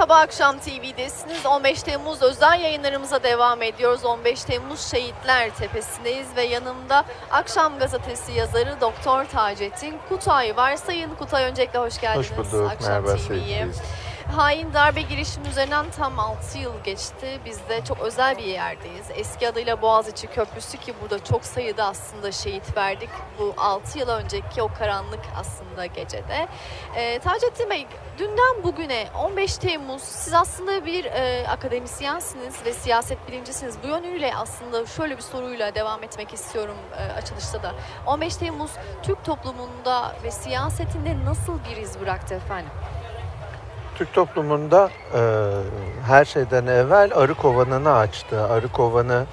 Merhaba Akşam TV'desiniz. 15 Temmuz özel yayınlarımıza devam ediyoruz. 15 Temmuz Şehitler Tepesi'ndeyiz ve yanımda Akşam Gazetesi yazarı Doktor Taceddin Kutay var. Sayın Kutay öncelikle hoş geldiniz. Hoş bulduk. Akşam Merhaba TV'ye. Hain darbe girişimi üzerinden tam 6 yıl geçti. Biz de çok özel bir yerdeyiz. Eski adıyla Boğaziçi Köprüsü ki burada çok sayıda aslında şehit verdik. Bu 6 yıl önceki o karanlık aslında gecede. E, Taceddin Bey, dünden bugüne 15 Temmuz siz aslında bir e, akademisyensiniz ve siyaset bilimcisiniz. Bu yönüyle aslında şöyle bir soruyla devam etmek istiyorum e, açılışta da. 15 Temmuz Türk toplumunda ve siyasetinde nasıl bir iz bıraktı efendim? Türk toplumunda e, her şeyden evvel arı kovanını açtı. Arı kovanı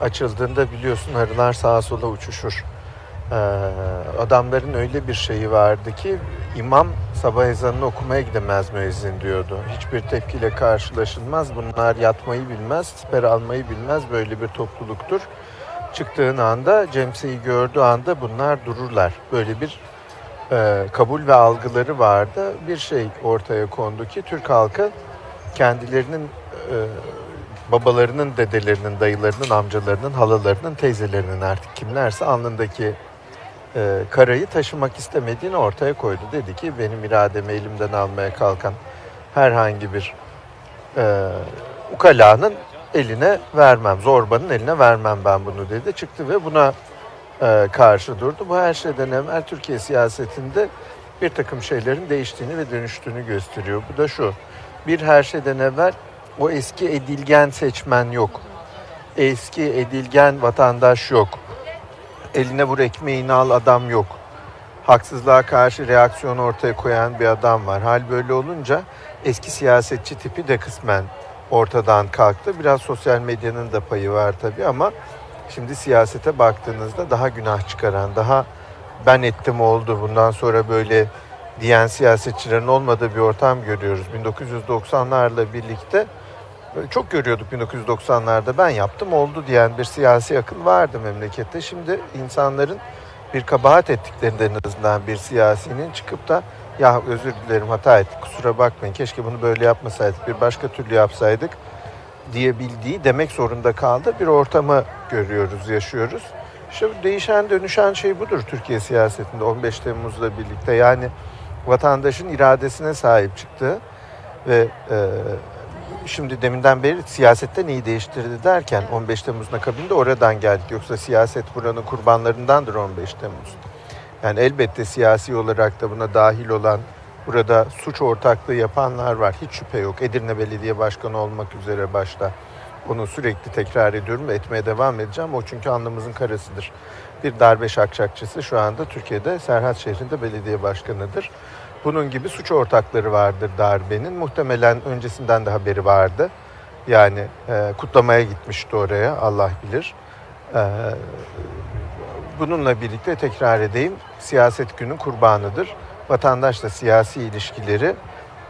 açıldığında biliyorsun arılar sağa sola uçuşur. E, adamların öyle bir şeyi vardı ki imam sabah ezanını okumaya gidemez müezzin diyordu. Hiçbir tepkiyle karşılaşılmaz. Bunlar yatmayı bilmez, siper almayı bilmez. Böyle bir topluluktur. Çıktığın anda, Cemse'yi gördüğü anda bunlar dururlar. Böyle bir e, kabul ve algıları vardı. Bir şey ortaya kondu ki Türk halkı kendilerinin e, babalarının, dedelerinin, dayılarının, amcalarının, halalarının, teyzelerinin artık kimlerse alnındaki e, karayı taşımak istemediğini ortaya koydu. Dedi ki benim irademi elimden almaya kalkan herhangi bir ukalanın eline vermem, zorbanın eline vermem ben bunu dedi. Çıktı ve buna e, karşı durdu. Bu her şeyden evvel Türkiye siyasetinde bir takım şeylerin değiştiğini ve dönüştüğünü gösteriyor. Bu da şu, bir her şeyden evvel o eski edilgen seçmen yok. Eski edilgen vatandaş yok. Eline vur ekmeğini al adam yok. Haksızlığa karşı reaksiyon ortaya koyan bir adam var. Hal böyle olunca eski siyasetçi tipi de kısmen ortadan kalktı. Biraz sosyal medyanın da payı var tabii ama Şimdi siyasete baktığınızda daha günah çıkaran, daha ben ettim oldu bundan sonra böyle diyen siyasetçilerin olmadığı bir ortam görüyoruz. 1990'larla birlikte böyle çok görüyorduk 1990'larda ben yaptım oldu diyen bir siyasi akıl vardı memlekette. Şimdi insanların bir kabahat ettiklerinden en azından bir siyasinin çıkıp da ya özür dilerim hata ettik kusura bakmayın keşke bunu böyle yapmasaydık bir başka türlü yapsaydık diyebildiği demek zorunda kaldı bir ortamı görüyoruz, yaşıyoruz. İşte değişen dönüşen şey budur Türkiye siyasetinde 15 Temmuz'la birlikte. Yani vatandaşın iradesine sahip çıktı ve e, şimdi deminden beri siyasette neyi değiştirdi derken 15 Temmuz'un akabinde oradan geldik. Yoksa siyaset buranın kurbanlarındandır 15 Temmuz. Yani elbette siyasi olarak da buna dahil olan Burada suç ortaklığı yapanlar var. Hiç şüphe yok. Edirne Belediye Başkanı olmak üzere başta. Bunu sürekli tekrar ediyorum ve etmeye devam edeceğim. O çünkü alnımızın karasıdır. Bir darbe şakşakçısı şu anda Türkiye'de Serhat şehrinde belediye başkanıdır. Bunun gibi suç ortakları vardır darbenin. Muhtemelen öncesinden de haberi vardı. Yani e, kutlamaya gitmişti oraya Allah bilir. E, bununla birlikte tekrar edeyim siyaset günü kurbanıdır vatandaşla siyasi ilişkileri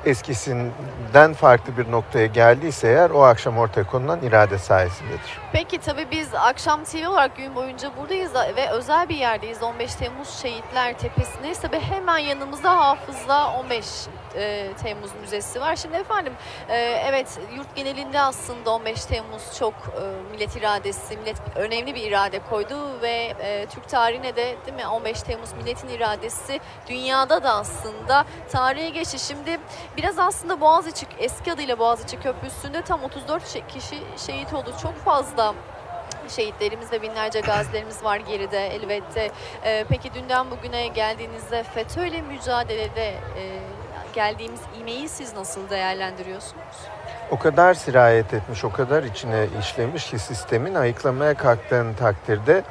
eskisinden farklı bir noktaya geldiyse eğer o akşam ortaya konulan irade sayesindedir. Peki tabii biz Akşam TV olarak gün boyunca buradayız ve özel bir yerdeyiz. 15 Temmuz Şehitler Tepesi'ndeyiz. Tabii hemen yanımızda Hafız'da 15 e, Temmuz Müzesi var. Şimdi efendim e, evet yurt genelinde aslında 15 Temmuz çok e, millet iradesi, millet önemli bir irade koydu ve e, Türk tarihine de değil mi 15 Temmuz milletin iradesi dünyada da aslında tarihe geçti. Şimdi biraz aslında Boğaziçi eski adıyla Boğaziçi Köprüsü'nde tam 34 şe- kişi şehit oldu. Çok fazla şehitlerimiz ve binlerce gazilerimiz var geride elbette. Ee, peki dünden bugüne geldiğinizde FETÖ ile mücadelede e, geldiğimiz imeyi siz nasıl değerlendiriyorsunuz? O kadar sirayet etmiş, o kadar içine işlemiş ki sistemin ayıklamaya kalktığın takdirde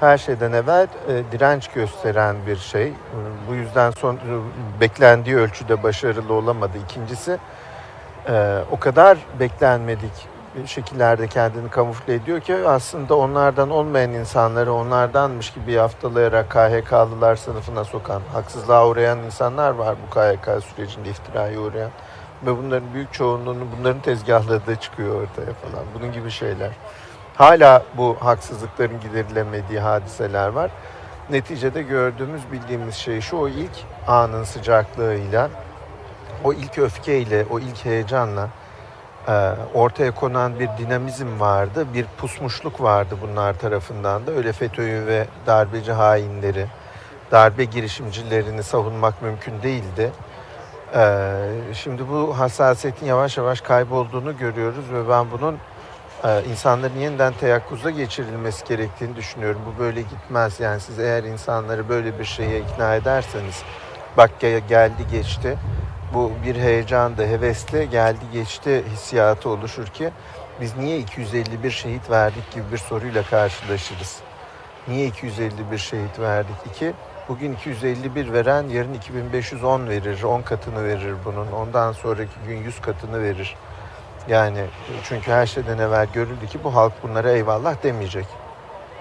her şeyden evvel e, direnç gösteren bir şey. E, Bu yüzden son e, beklendiği ölçüde başarılı olamadı. İkincisi e, o kadar beklenmedik şekillerde kendini kamufle ediyor ki aslında onlardan olmayan insanları onlardanmış gibi yaftalayarak KHK'lılar sınıfına sokan, haksızlığa uğrayan insanlar var bu KHK sürecinde iftiraya uğrayan. Ve bunların büyük çoğunluğunun bunların tezgahları çıkıyor ortaya falan. Bunun gibi şeyler. Hala bu haksızlıkların giderilemediği hadiseler var. Neticede gördüğümüz, bildiğimiz şey şu, o ilk anın sıcaklığıyla o ilk öfkeyle, o ilk heyecanla e, ortaya konan bir dinamizm vardı, bir pusmuşluk vardı bunlar tarafından da. Öyle FETÖ'yü ve darbeci hainleri, darbe girişimcilerini savunmak mümkün değildi. E, şimdi bu hassasiyetin yavaş yavaş kaybolduğunu görüyoruz ve ben bunun insanların yeniden teyakkuza geçirilmesi gerektiğini düşünüyorum. Bu böyle gitmez. Yani siz eğer insanları böyle bir şeye ikna ederseniz, bak ge- geldi geçti, bu bir heyecandı, hevesli geldi geçti hissiyatı oluşur ki biz niye 251 şehit verdik gibi bir soruyla karşılaşırız. Niye 251 şehit verdik? İki, bugün 251 veren yarın 2510 verir, 10 katını verir bunun. Ondan sonraki gün 100 katını verir. Yani çünkü her şeyden evvel görüldü ki bu halk bunlara eyvallah demeyecek.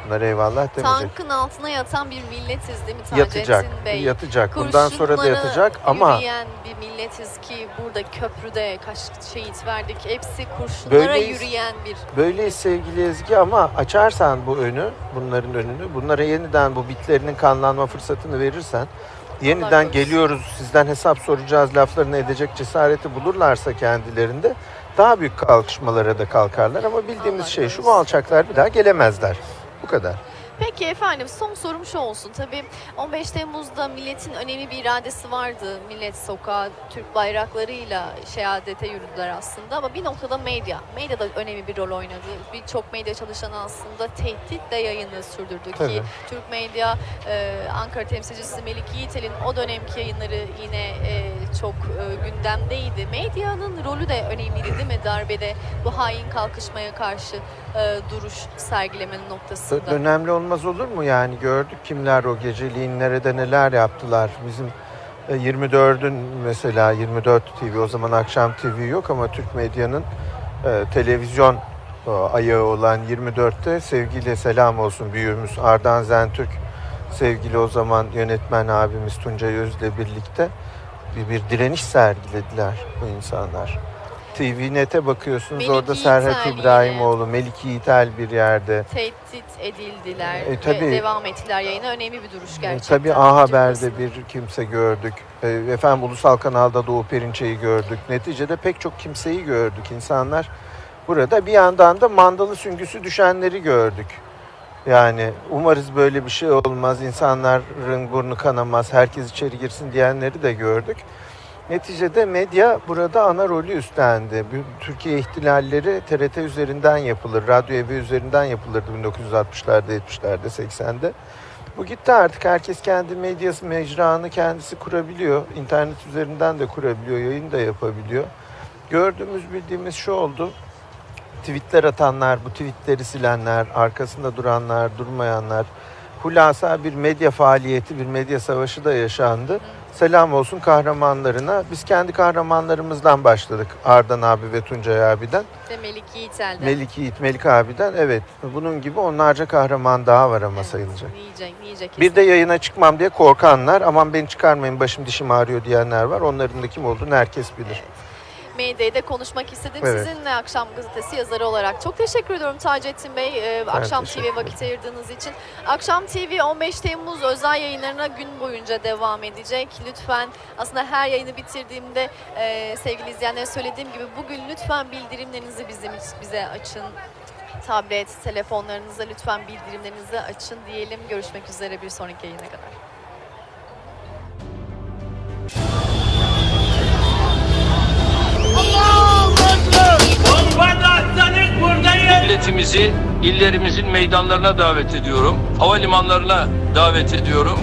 Bunlara eyvallah demeyecek. Tankın altına yatan bir milletiz değil mi Taceddin Yatacak, Bey? yatacak. Bundan sonra da yatacak ama yürüyen bir milletiz ki burada köprüde kaç şehit verdik. Hepsi kurşunlara Böyleyiz. yürüyen bir Böyleyiz sevgili Ezgi ama açarsan bu önü, bunların önünü, bunlara yeniden bu bitlerinin kanlanma fırsatını verirsen, yeniden geliyoruz sizden hesap soracağız laflarını edecek cesareti bulurlarsa kendilerinde daha büyük kalkışmalara da kalkarlar ama bildiğimiz Allah şey şu bu alçaklar bir daha gelemezler. Bu kadar. Peki efendim son sorum şu olsun. Tabii 15 Temmuz'da milletin önemli bir iradesi vardı. Millet sokağa Türk bayraklarıyla şehadete yürüdüler aslında ama bir noktada medya. Medya da önemli bir rol oynadı. Birçok medya çalışanı aslında tehditle yayını sürdürdü ki Tabii. Türk medya e, Ankara temsilcisi Melik Yiğitel'in o dönemki yayınları yine e, çok e, gündemdeydi. Medyanın rolü de önemliydi değil mi darbede bu hain kalkışmaya karşı e, duruş sergilemenin noktasında? Önemli olmaz olur mu yani gördük kimler o geceliğin nerede neler yaptılar. Bizim e, 24'ün mesela 24 TV o zaman akşam TV yok ama Türk medyanın e, televizyon e, ayağı olan 24'te sevgili selam olsun büyüğümüz Ardan Zentürk sevgili o zaman yönetmen abimiz Tuncay Öz'le birlikte bir, bir direniş sergilediler bu insanlar. TVNet'e bakıyorsunuz Melik orada Serhat. İbrahimoğlu, Melik Yiğitel bir yerde. tehdit edildiler E, ve tabii. devam ettiler yayına. Önemli bir duruş E, gerçekten. Tabii A Haber'de bir kimse gördük. E, Efendim ulusal kanalda Doğu Perinçek'i gördük. Neticede pek çok kimseyi gördük. İnsanlar burada bir yandan da mandalı süngüsü düşenleri gördük. Yani umarız böyle bir şey olmaz. İnsanların burnu kanamaz. Herkes içeri girsin diyenleri de gördük. Neticede medya burada ana rolü üstlendi. Türkiye ihtilalleri TRT üzerinden yapılır, radyo evi üzerinden yapılırdı 1960'larda, 70'lerde, 80'de. Bu gitti artık. Herkes kendi medyası, mecranı kendisi kurabiliyor. İnternet üzerinden de kurabiliyor, yayın da yapabiliyor. Gördüğümüz, bildiğimiz şu oldu. Tweetler atanlar, bu tweetleri silenler, arkasında duranlar, durmayanlar. Hulasa bir medya faaliyeti, bir medya savaşı da yaşandı. Selam olsun kahramanlarına. Biz kendi kahramanlarımızdan başladık. Ardan abi ve Tuncay abiden. İşte Melik Yiğitel'de. Melik Yiğit, Melik abiden. Evet, bunun gibi onlarca kahraman daha var ama Evet, sayılacak. Yiyecek, yiyecek. Bir de yayına çıkmam diye korkanlar, aman beni çıkarmayın başım dişim ağrıyor diyenler var. Onların da kim olduğunu herkes bilir. Medya'da konuşmak istedim. Evet. Sizinle Akşam Gazetesi yazarı olarak. Çok teşekkür ediyorum Taceddin Bey. Ee, Akşam ederim. vakit ayırdığınız için. Akşam TV 15 Temmuz özel yayınlarına gün boyunca devam edecek. Lütfen aslında her yayını bitirdiğimde e, sevgili izleyenlere söylediğim gibi bugün lütfen bildirimlerinizi bizim bize açın. Tablet, telefonlarınıza lütfen bildirimlerinizi açın diyelim. Görüşmek üzere bir sonraki yayına kadar. Milletimizi illerimizin meydanlarına davet ediyorum. Havalimanlarına davet ediyorum.